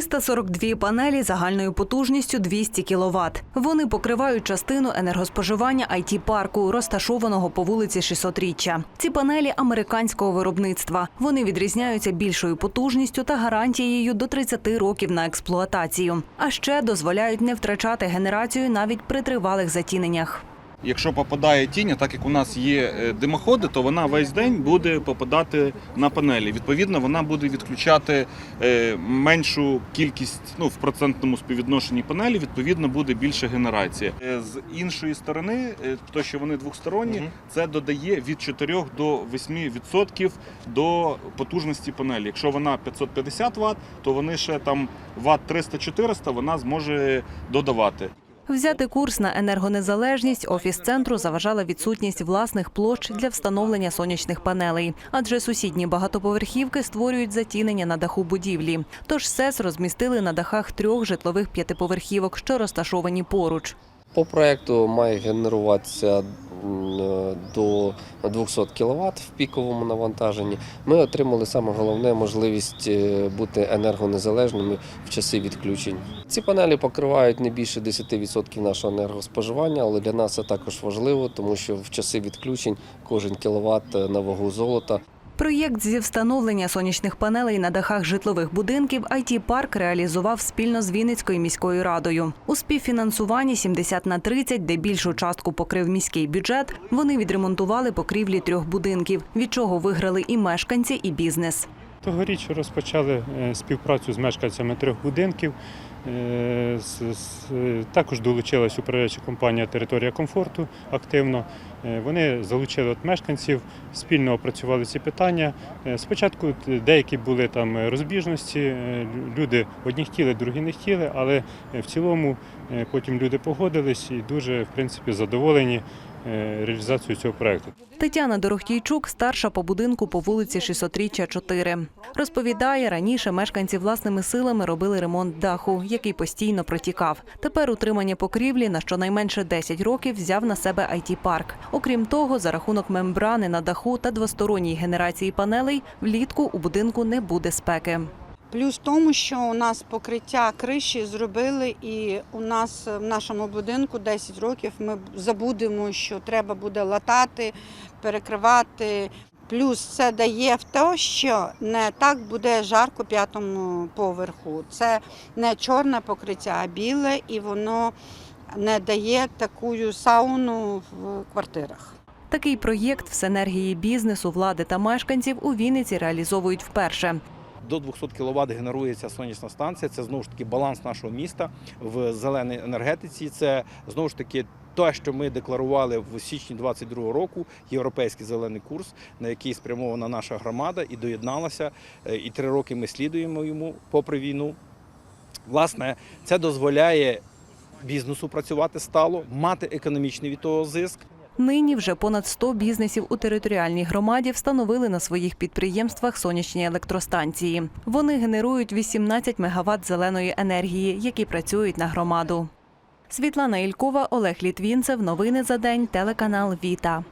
342 панелі загальною потужністю 200 кВт. Вони покривають частину енергоспоживання it парку розташованого по вулиці 600-річчя. Ці панелі американського виробництва. Вони відрізняються більшою потужністю та гарантією до 30 років на експлуатацію. А ще дозволяють не втрачати генерацію навіть при тривалих затіненнях. Якщо попадає тінь, так як у нас є е, димоходи, то вона весь день буде попадати на панелі. Відповідно, вона буде відключати е, меншу кількість ну, в процентному співвідношенні панелі, відповідно, буде більша генерація. Е, З іншої сторони, то що вони двосторонні, це додає від 4 до 8% до потужності панелі. Якщо вона 550 Вт, то вони ще там Вт 300-400 вона зможе додавати. Взяти курс на енергонезалежність офіс центру заважала відсутність власних площ для встановлення сонячних панелей, адже сусідні багатоповерхівки створюють затінення на даху будівлі. Тож СЕС розмістили на дахах трьох житлових п'ятиповерхівок, що розташовані поруч. По проекту має генеруватися е, до 200 кВт в піковому навантаженні. Ми отримали саме головне можливість е, бути енергонезалежними в часи відключень. Ці панелі покривають не більше 10% нашого енергоспоживання, але для нас це також важливо, тому що в часи відключень кожен кіловат е, на вагу золота. Проєкт зі встановлення сонячних панелей на дахах житлових будинків it парк реалізував спільно з Вінницькою міською радою. У співфінансуванні 70 на 30, де більшу частку покрив міський бюджет, вони відремонтували покрівлі трьох будинків, від чого виграли і мешканці, і бізнес. Тогоріч розпочали е, співпрацю з мешканцями трьох будинків. Е, Також долучилась управляюча компанія Територія комфорту активно. Е, Вони залучили от мешканців, спільно опрацювали ці питання. Спочатку деякі були там розбіжності, люди одні хотіли, другі не хотіли, але в цілому потім люди погодились і дуже в принципі задоволені е, реалізацією цього проекту. Тетяна Дорохтійчук, старша по будинку по вулиці 600-річчя 4. Розповідає, раніше мешканці власними силами робили ремонт даху, який постійно протікав. Тепер утримання покрівлі на щонайменше 10 років взяв на себе it парк Окрім того, за рахунок мембрани на даху та двосторонньої генерації панелей влітку у будинку не буде спеки. Плюс в тому, що у нас покриття криші зробили, і у нас в нашому будинку 10 років ми забудемо, що треба буде латати, перекривати. Плюс це дає в те, що не так буде жарко п'ятому поверху. Це не чорне покриття, а біле, і воно не дає таку сауну в квартирах. Такий проєкт в синергії бізнесу, влади та мешканців у Вінниці реалізовують вперше. До 200 кВт генерується сонячна станція. Це знову ж таки баланс нашого міста в зеленій енергетиці. Це знову ж таки те, що ми декларували в січні 2022 року, європейський зелений курс, на який спрямована наша громада і доєдналася. Е, І три роки ми слідуємо йому попри війну. Власне, це дозволяє бізнесу працювати стало, мати економічний від того зиск. Нині вже понад 100 бізнесів у територіальній громаді встановили на своїх підприємствах сонячні електростанції. Вони генерують 18 мегаватт зеленої енергії, які працюють на громаду. Світлана Ількова, Олег Літвінцев. Новини за день. Телеканал Віта.